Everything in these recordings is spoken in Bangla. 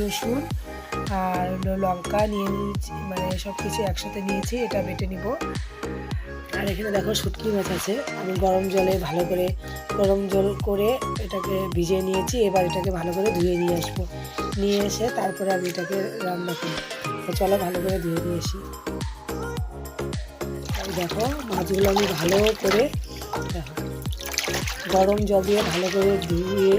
রসুন আর লঙ্কা নিয়ে নিয়েছি মানে সব কিছু একসাথে নিয়েছি, এটা বেটে নিব। আর এখানে দেখো শুটকি মাছ আছে, আমি গরম জলে ভালো করে, গরম জল করে এটাকে ভিজিয়ে নিয়েছি, এবার এটাকে ভালো করে ধুয়ে নিয়ে আসব। নিয়ে এসে তারপরে আমি এটাকে রান্না করি তো চলো ভালো করে ধুয়ে নিয়ে আসি। দেখো মাছগুলো আমি ভালো করে, গরম জল দিয়ে ভালো করে ধুয়ে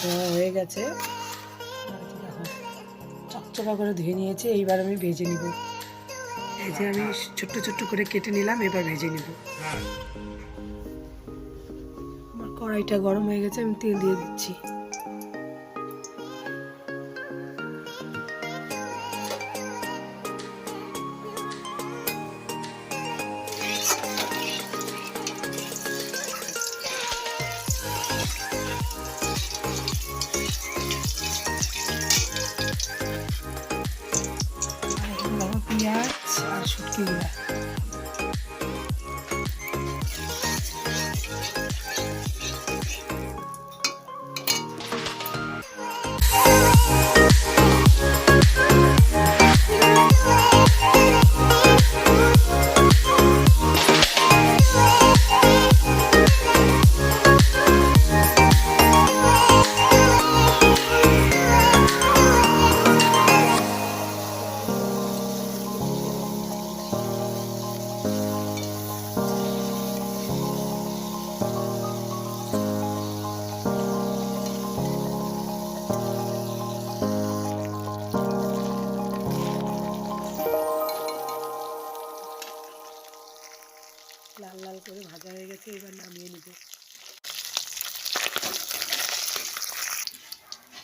ধোয়া হয়ে গেছে। চকচকা করে ধুয়ে নিয়েছি, এইবার আমি ভেজে নিব। এই যে আমি ছোট্ট ছোট্ট করে কেটে নিলাম, এবার ভেজে নিব। আমার কড়াইটা গরম হয়ে গেছে, আমি তেল দিয়ে দিচ্ছি। আর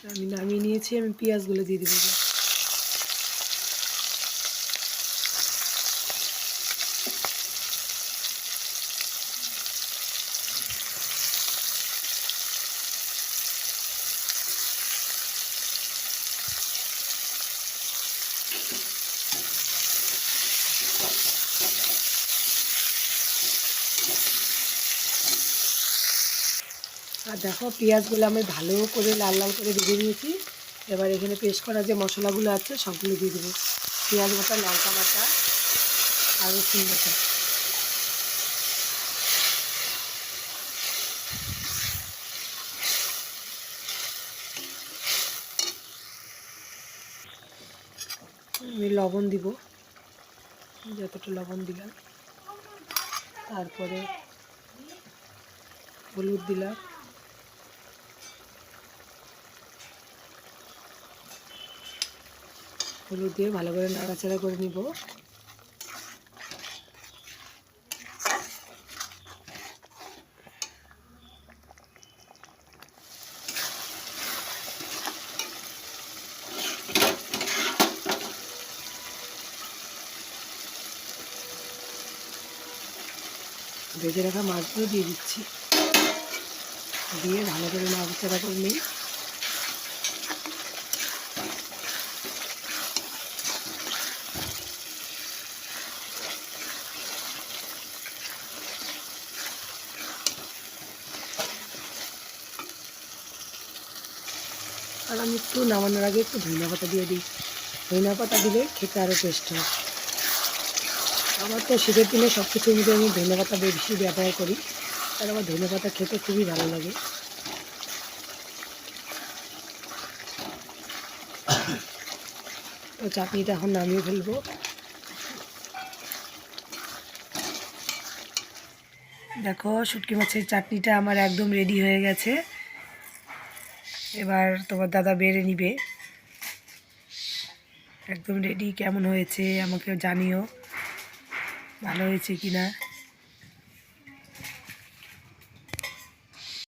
আমি নামিয়ে নিয়েছি আমি পেঁয়াজগুলো দিয়ে দেবো। আর দেখো, পেঁয়াজগুলো আমি ভালো করে লাল লাল করে ভেজে নিয়েছি। এবার এখানে পেস্ট করা যে মশলাগুলো আছে, সবগুলো দিয়ে দেবো। পেঁয়াজ বাটা, লঙ্কা বাটা আর রসুন বাটা। আমি লবণ দিব, যতটা লবণ দিলাম। তারপরে হলুদ দিলাম। হলুদ দিয়ে ভালো করে নাড়াচাড়া করে নিব। ভেজে রাখা মাছগুলো দিয়ে দিচ্ছি। দিয়ে ভালো করে মাছ নাড়াচাড়া করে নিই। আর আমি একটু নামানোর আগে একটু ধনিয়া পাতা দিয়ে দিই। ধনিয়া পাতা দিলে খেতে আরও টেস্ট হয়। আমার তো শীতের দিনে সব কিছুর মধ্যে আমি ধনিয়া পাতা বেশি ব্যবহার করি আর আমার ধনিয়া পাতা খেতে খুবই ভালো লাগে। তো চাটনিটা এখন নামিয়ে ফেলব। দেখো, শুটকি মাছের চাটনিটা আমার একদম রেডি হয়ে গেছে। এবার তোমার দাদা বেড়ে নিবে। একদম রেডি কেমন হয়েছে আমাকে জানিও। ভালো হয়েছে কি না